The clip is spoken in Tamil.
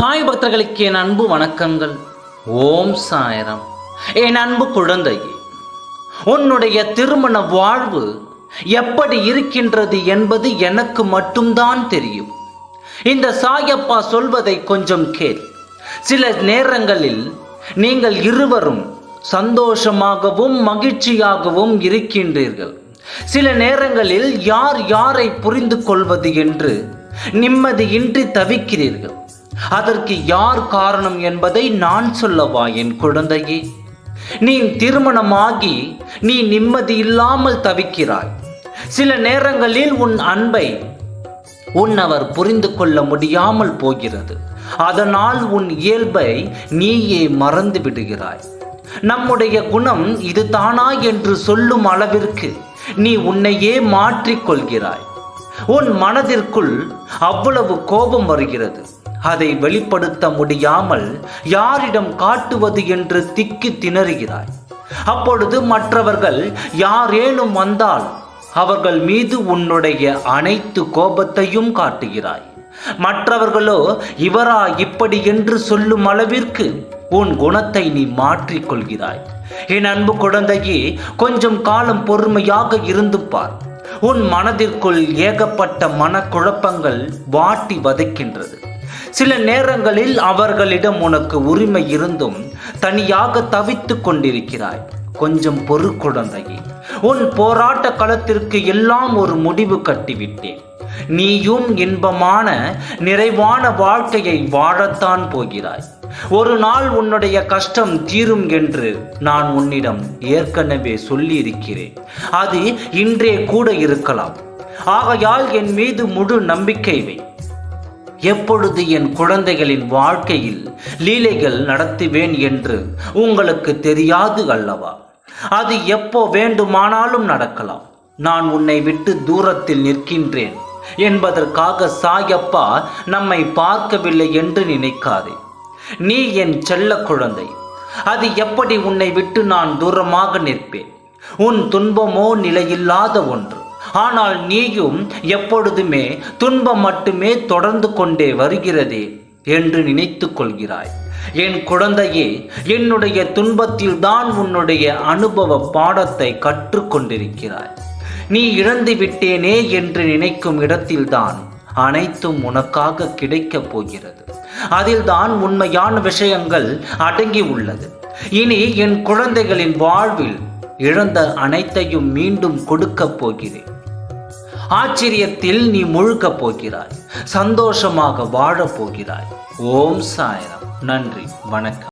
சாய் பக்தர்களுக்கு என் அன்பு வணக்கங்கள். ஓம் சாயரம். என் அன்பு குழந்தையே உன்னுடைய திருமண வாழ்வு எப்படி இருக்கின்றது என்பது எனக்கு மட்டும்தான் தெரியும். இந்த சாயப்பா சொல்வதை கொஞ்சம் கேள். சில நேரங்களில் நீங்கள் இருவரும் சந்தோஷமாகவும் மகிழ்ச்சியாகவும் இருக்கின்றீர்கள். சில நேரங்களில் யார் யாரை புரிந்து கொள்வது என்று நிம்மதியின்றி தவிக்கிறீர்கள். அதற்கு யார் காரணம் என்பதை நான் சொல்லவா என் குழந்தையே? நீ திருமணமாகி நீ நிம்மதி இல்லாமல் தவிக்கிறாய். சில நேரங்களில் உன் அன்பை உன் அவர் புரிந்து கொள்ள முடியாமல் போகிறது. அதனால் உன் இயல்பை நீயே மறந்து விடுகிறாய். நம்முடைய குணம் இது தானா என்று சொல்லும் அளவிற்கு நீ உன்னையே மாற்றிக்கொள்கிறாய். உன் மனதிற்குள் அவ்வளவு கோபம் வருகிறது. அதை வெளிப்படுத்த முடியாமல் யாரிடம் காட்டுவது என்று திக்கி திணறுகிறாய். அப்பொழுது மற்றவர்கள் யாரேனும் வந்தால் அவர்கள் மீது உன்னுடைய அனைத்து கோபத்தையும் காட்டுகிறாய். மற்றவர்களோ இவரா இப்படி என்று சொல்லும் அளவிற்கு உன் குணத்தை நீ மாற்றிக் கொள்கிறாய் என் அன்பு குழந்தையே கொஞ்சம் காலம் பொறுமையாக இருந்து பார். உன் மனதிற்குள் ஏகப்பட்ட மனக்குழப்பங்கள் வாட்டி வதைக்கின்றது. சில நேரங்களில் அவர்களிடம் உனக்கு உரிமை இருந்தும் தனியாக தவித்துக் கொண்டிருக்கிறாய். கொஞ்சம் பொறு குழந்தையே உன் போராட்ட களத்திற்கு எல்லாம் ஒரு முடிவு கட்டிவிட்டேன். நீயும் இன்பமான நிறைவான வாழ்க்கையை வாழத்தான் போகிறாய். ஒரு நாள் உன்னுடைய கஷ்டம் தீரும் என்று நான் உன்னிடம் ஏற்கனவே சொல்லியிருக்கிறேன். அது இன்றே கூட இருக்கலாம். ஆகையால் என் மீது முழு நம்பிக்கை வை. எப்பொழுது என் குழந்தைகளின் வாழ்க்கையில் லீலைகள் நடத்துவேன் என்று உங்களுக்கு தெரியாது அல்லவா? அது எப்போ வேண்டுமானாலும் நடக்கலாம். நான் உன்னை விட்டு தூரத்தில் நிற்கின்றேன் என்பதற்காக சாயப்பா நம்மை பார்க்கவில்லை என்று நினைக்காதே. நீ என் செல்ல குழந்தை. அது எப்படி உன்னை விட்டு நான் தூரமாக நிற்பேன்? உன் துன்பமோ நிலையில்லாத ஒன்று. ஆனால் நீயும் எப்பொழுதுமே துன்பம் மட்டுமே தொடர்ந்து கொண்டே வருகிறதே என்று நினைத்து கொள்கிறாய். என் குழந்தையே என்னுடைய துன்பத்தில் தான் உன்னுடைய அனுபவ பாடத்தை கற்றுக்கொண்டிருக்கிறாய். நீ இழந்து விட்டேனே என்று நினைக்கும் இடத்தில்தான் அனைத்தும் உனக்காக கிடைக்கப் போகிறது. அதில்தான் உண்மையான விஷயங்கள் அடங்கி உள்ளது. இனி என் குழந்தைகளின் வாழ்வில் இழந்த அனைத்தையும் மீண்டும் கொடுக்கப் போகிறேன். ஆச்சரியத்தில் நீ முழுக்கப் போகிறாய் சந்தோஷமாக வாழப் போகிறாய். ஓம் சாயரம். நன்றி வணக்கம்.